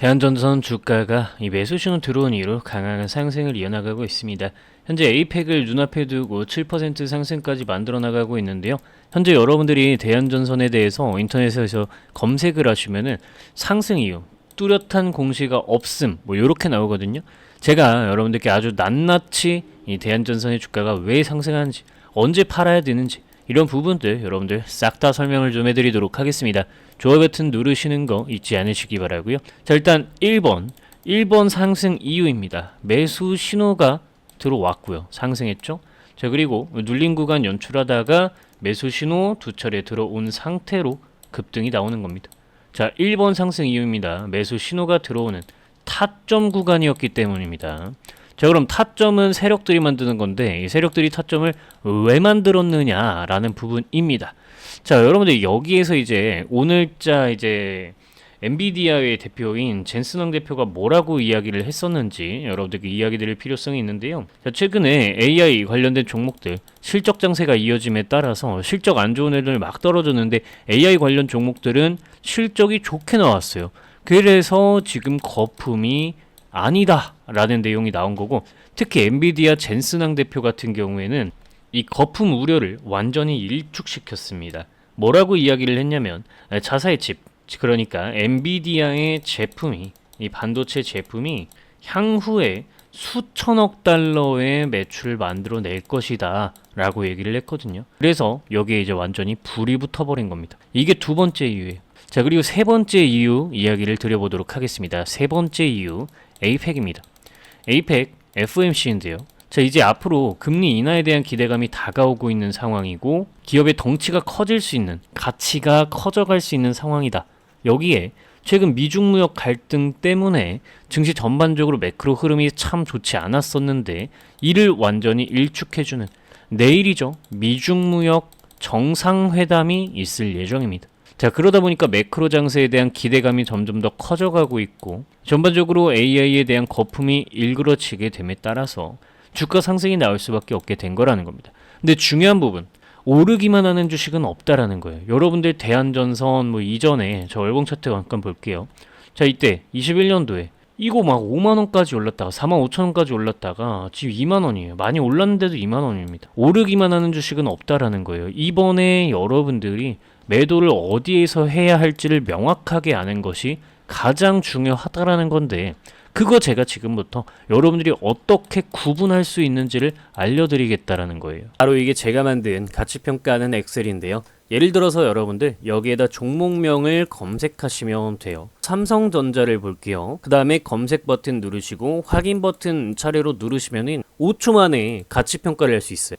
대한전선 주가가 이 매수 신호 들어온 이후로 강한 상승을 이어나가고 있습니다. 현재 에이펙을 눈앞에 두고 7% 상승까지 만들어 나가고 있는데요. 현재 여러분들이 대한전선에 대해서 인터넷에서 검색을 하시면은 상승 이유, 뚜렷한 공시가 없음, 뭐 이렇게 나오거든요. 제가 여러분들께 아주 낱낱이 이 대한전선의 주가가 왜 상승하는지, 언제 팔아야 되는지 이런 부분들 여러분들 싹 다 설명을 좀 해드리도록 하겠습니다. 좋아요 버튼 누르시는 거 잊지 않으시기 바라고요. 자 일단 1번 1번 상승 이유입니다. 매수 신호가 들어왔고요. 상승했죠. 자 그리고 눌린 구간 연출하다가 매수 신호 두 차례 들어온 상태로 급등이 나오는 겁니다. 자 1번 상승 이유입니다. 매수 신호가 들어오는 타점 구간이었기 때문입니다. 자 그럼 타점은 세력들이 만드는 건데 이 세력들이 타점을 왜 만들었느냐라는 부분입니다. 자 여러분들 여기에서 이제 오늘자 이제 엔비디아의 대표인 젠슨왕 대표가 뭐라고 이야기를 했었는지 여러분들께 이야기 드릴 필요성이 있는데요. 자, 최근에 AI 관련된 종목들 실적 장세가 이어짐에 따라서 실적 안 좋은 애들 막 떨어졌는데 AI 관련 종목들은 실적이 좋게 나왔어요. 그래서 지금 거품이 아니다라는 내용이 나온 거고 특히 엔비디아 젠슨왕 대표 같은 경우에는 이 거품 우려를 완전히 일축시켰습니다. 뭐라고 이야기를 했냐면 자사의 칩 그러니까 엔비디아의 제품이 이 반도체 제품이 향후에 수천억 달러의 매출을 만들어낼 것이다 라고 얘기를 했거든요. 그래서 여기에 이제 완전히 불이 붙어버린 겁니다. 이게 두 번째 이유예요. 자 그리고 세 번째 이유 이야기를 드려보도록 하겠습니다. 세 번째 이유 에이펙입니다. 에이펙 FMC인데요 자 이제 앞으로 금리 인하에 대한 기대감이 다가오고 있는 상황이고 기업의 덩치가 커질 수 있는 가치가 커져갈 수 있는 상황이다 여기에 최근 미중 무역 갈등 때문에 증시 전반적으로 매크로 흐름이 참 좋지 않았었는데 이를 완전히 일축해주는 내일이죠. 미중 무역 정상회담이 있을 예정입니다. 자 그러다 보니까 매크로 장세에 대한 기대감이 점점 더 커져가고 있고 전반적으로 AI에 대한 거품이 일그러지게 됨에 따라서 주가 상승이 나올 수밖에 없게 된 거라는 겁니다. 근데 중요한 부분 오르기만 하는 주식은 없다라는 거예요. 여러분들 대한전선 뭐 이전에 저 월봉 차트 잠깐 볼게요. 자 이때 21년도에 이거 막 5만 원까지 올랐다가 4만 5천 원까지 올랐다가 지금 2만 원이에요. 많이 올랐는데도 2만 원입니다. 오르기만 하는 주식은 없다라는 거예요. 이번에 여러분들이 매도를 어디에서 해야 할지를 명확하게 아는 것이 가장 중요하다라는 건데 그거 제가 지금부터 여러분들이 어떻게 구분할 수 있는지를 알려드리겠다라는 거예요. 바로 이게 제가 만든 가치평가하는 엑셀인데요. 예를 들어서 여러분들 여기에다 종목명을 검색하시면 돼요. 삼성전자를 볼게요. 그 다음에 검색 버튼 누르시고 확인 버튼 차례로 누르시면은 5초 만에 가치평가를 할 수 있어요.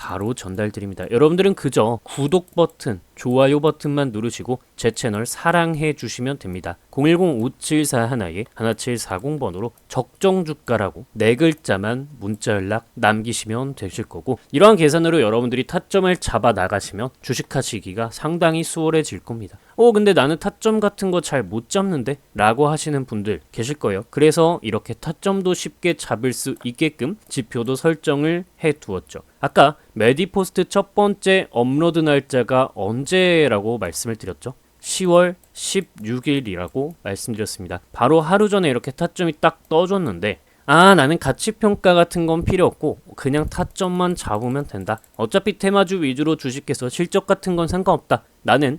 바로 전달드립니다. 여러분들은 그저 구독 버튼, 좋아요 버튼만 누르시고 제 채널 사랑해 주시면 됩니다. 010-574 하나에 1740번으로 적정 주가라고 네 글자만 문자 연락 남기시면 되실 거고 이러한 계산으로 여러분들이 타점을 잡아 나가시면 주식하시기가 상당히 수월해질 겁니다. 어 근데 나는 타점 같은 거 잘 못 잡는데 라고 하시는 분들 계실 거예요. 그래서 이렇게 타점도 쉽게 잡을 수 있게끔 지표도 설정을 해 두었죠. 아까 메디포스트 첫 번째 업로드 날짜가 언제라고 말씀을 드렸죠? 10월 16일이라고 말씀드렸습니다. 바로 하루 전에 이렇게 타점이 딱 떠줬는데 아 나는 가치평가 같은 건 필요 없고 그냥 타점만 잡으면 된다. 어차피 테마주 위주로 주식해서 실적 같은 건 상관없다. 나는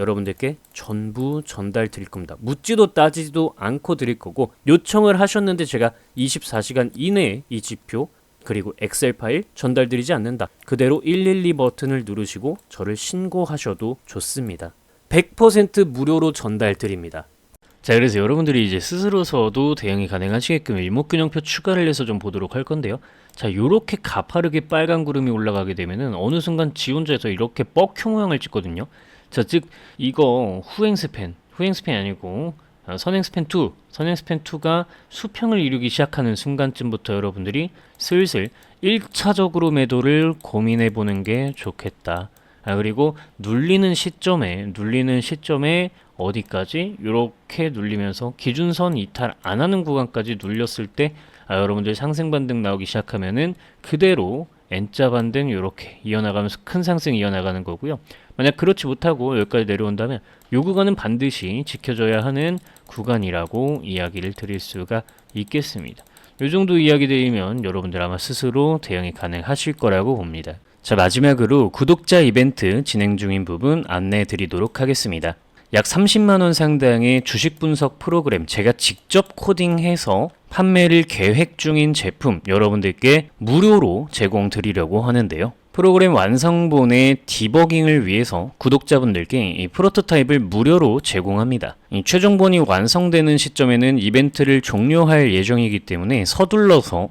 여러분들께 전부 전달 드릴 겁니다. 묻지도 따지지도 않고 드릴 거고 요청을 하셨는데 제가 24시간 이내에 이 지표 그리고 엑셀 파일 전달드리지 않는다. 그대로 112 버튼을 누르시고 저를 신고하셔도 좋습니다. 100% 무료로 전달 드립니다. 자, 그래서 여러분들이 이제 스스로서도 대응이 가능하시게끔 일목균형표 추가를 해서 좀 보도록 할 건데요. 자, 요렇게 가파르게 빨간 구름이 올라가게 되면은 어느 순간 지 혼자서 이렇게 뻑큐 모양을 찍거든요. 자, 즉 이거 후행 스팬, 후행 스팬이 아니고 어, 선행 스팬 2, 선행 스팬 2가 수평을 이루기 시작하는 순간쯤부터 여러분들이 슬슬 1차적으로 매도를 고민해 보는 게 좋겠다. 아, 그리고 눌리는 시점에 눌리는 시점에 어디까지 이렇게 눌리면서 기준선 이탈 안 하는 구간까지 눌렸을 때 아, 여러분들 상승 반등 나오기 시작하면은 그대로 N자 반등 이렇게 이어나가면서 큰 상승 이어나가는 거고요. 만약 그렇지 못하고 여기까지 내려온다면 이 구간은 반드시 지켜줘야 하는 구간이라고 이야기를 드릴 수가 있겠습니다. 이 정도 이야기 드리면 여러분들 아마 스스로 대응이 가능하실 거라고 봅니다. 자 마지막으로 구독자 이벤트 진행 중인 부분 안내해 드리도록 하겠습니다. 약 30만원 상당의 주식 분석 프로그램 제가 직접 코딩해서 판매를 계획 중인 제품 여러분들께 무료로 제공 드리려고 하는데요. 프로그램 완성본의 디버깅을 위해서 구독자분들께 이 프로토타입을 무료로 제공합니다. 이 최종본이 완성되는 시점에는 이벤트를 종료할 예정이기 때문에 서둘러서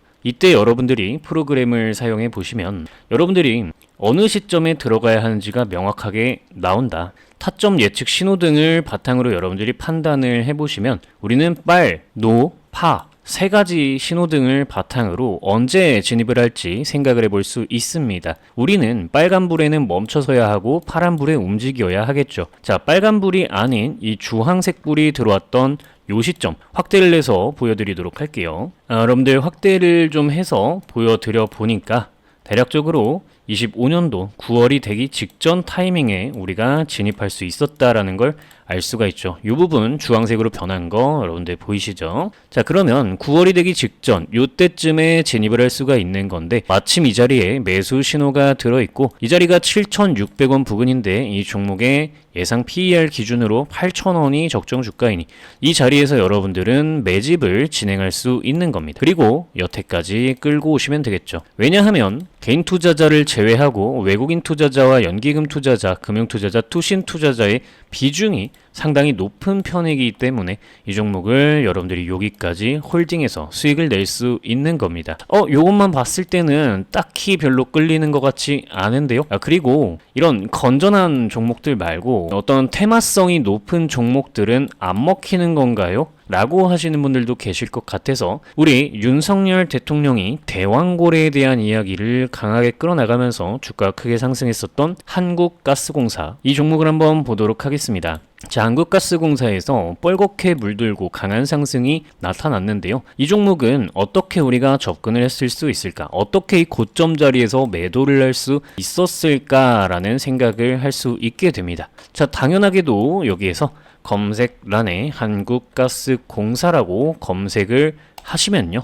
이때 여러분들이 프로그램을 사용해 보시면 여러분들이 어느 시점에 들어가야 하는지가 명확하게 나온다. 타점 예측 신호등을 바탕으로 여러분들이 판단을 해보시면 우리는 빨, 노, 파, 세 가지 신호등을 바탕으로 언제 진입을 할지 생각을 해볼 수 있습니다. 우리는 빨간불에는 멈춰서야 하고 파란불에 움직여야 하겠죠. 자, 빨간불이 아닌 이 주황색 불이 들어왔던 요 시점 확대를 해서 보여드리도록 할게요. 아, 여러분들 확대를 좀 해서 보여드려 보니까 대략적으로 25년도 9월이 되기 직전 타이밍에 우리가 진입할 수 있었다라는 걸 알 수가 있죠. 이 부분 주황색으로 변한 거 여러분들 보이시죠? 자 그러면 9월이 되기 직전 요때쯤에 진입을 할 수가 있는 건데 마침 이 자리에 매수 신호가 들어있고 이 자리가 7,600원 부근인데 이 종목의 예상 PER 기준으로 8,000원이 적정 주가이니 이 자리에서 여러분들은 매집을 진행할 수 있는 겁니다. 그리고 여태까지 끌고 오시면 되겠죠. 왜냐하면 개인 투자자를 제 외하고 외국인 투자자와 연기금 투자자, 금융 투자자, 투신 투자자의 비중이 상당히 높은 편이기 때문에 이 종목을 여러분들이 여기까지 홀딩해서 수익을 낼 수 있는 겁니다. 어, 요것만 봤을 때는 딱히 별로 끌리는 것 같지 않은데요. 아, 그리고 이런 건전한 종목들 말고 어떤 테마성이 높은 종목들은 안 먹히는 건가요? 라고 하시는 분들도 계실 것 같아서 우리 윤석열 대통령이 대왕고래에 대한 이야기를 강하게 끌어나가면서 주가가 크게 상승했었던 한국가스공사 이 종목을 한번 보도록 하겠습니다. 자, 한국가스공사에서 뻘겋게 물들고 강한 상승이 나타났는데요. 이 종목은 어떻게 우리가 접근을 했을 수 있을까? 어떻게 이 고점 자리에서 매도를 할 수 있었을까라는 생각을 할 수 있게 됩니다. 자, 당연하게도 여기에서 검색란에 한국가스공사라고 검색을 하시면요.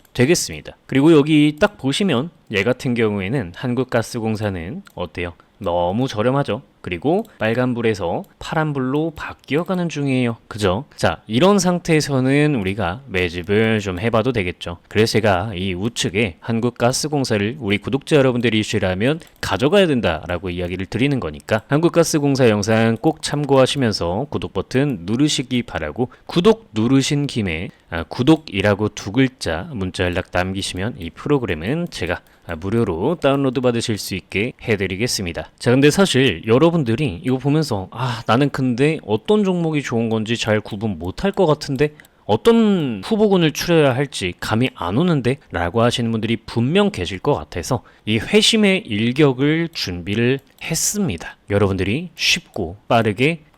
되겠습니다. 그리고 여기 딱 보시면 얘 같은 경우에는 한국가스공사는 어때요? 너무 저렴하죠? 그리고 빨간불에서 파란불로 바뀌어가는 중이에요. 그죠? 자, 이런 상태에서는 우리가 매집을 좀 해봐도 되겠죠. 그래서 제가 이 우측에 한국가스공사를 우리 구독자 여러분들이시라면 가져가야 된다라고 이야기를 드리는 거니까 한국가스공사 영상 꼭 참고하시면서 구독 버튼 누르시기 바라고 구독 누르신 김에 아, 구독이라고 두 글자 문자 연락 남기시면 이 프로그램은 제가 아, 무료로 다운로드 받으실 수 있게 해드리겠습니다. 자, 근데 사실 여러 분들이 이거 보면서 아, 나는 근데 어떤 종목이 좋은 건지 잘 구분 못할 것 같은데 어떤 후보군을 추려야 할지 감이 안 오는데 라고 하시는 분들이 분명 계실 것 같아서 이 회심의 일격을 준비를 했습니다. 여러분들이 쉽고 빠르게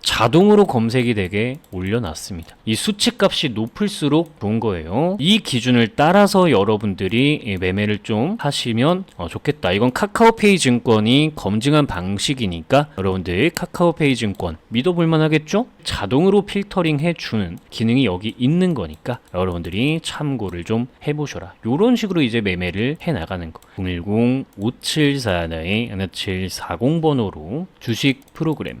자동으로 검색이 되게 올려놨습니다. 이 수치값이 높을수록 좋은 거예요. 이 기준을 따라서 여러분들이 이 매매를 좀 하시면 어, 좋겠다. 이건 카카오페이 증권이 검증한 방식이니까 여러분들 카카오페이 증권 믿어볼 만 하겠죠? 자동으로 필터링 해주는 기능이 여기 있는 거니까 여러분들이 참고를 좀 해보셔라. 이런 식으로 이제 매매를 해나가는 거. 010-5741-1740번호로 주식 프로그램,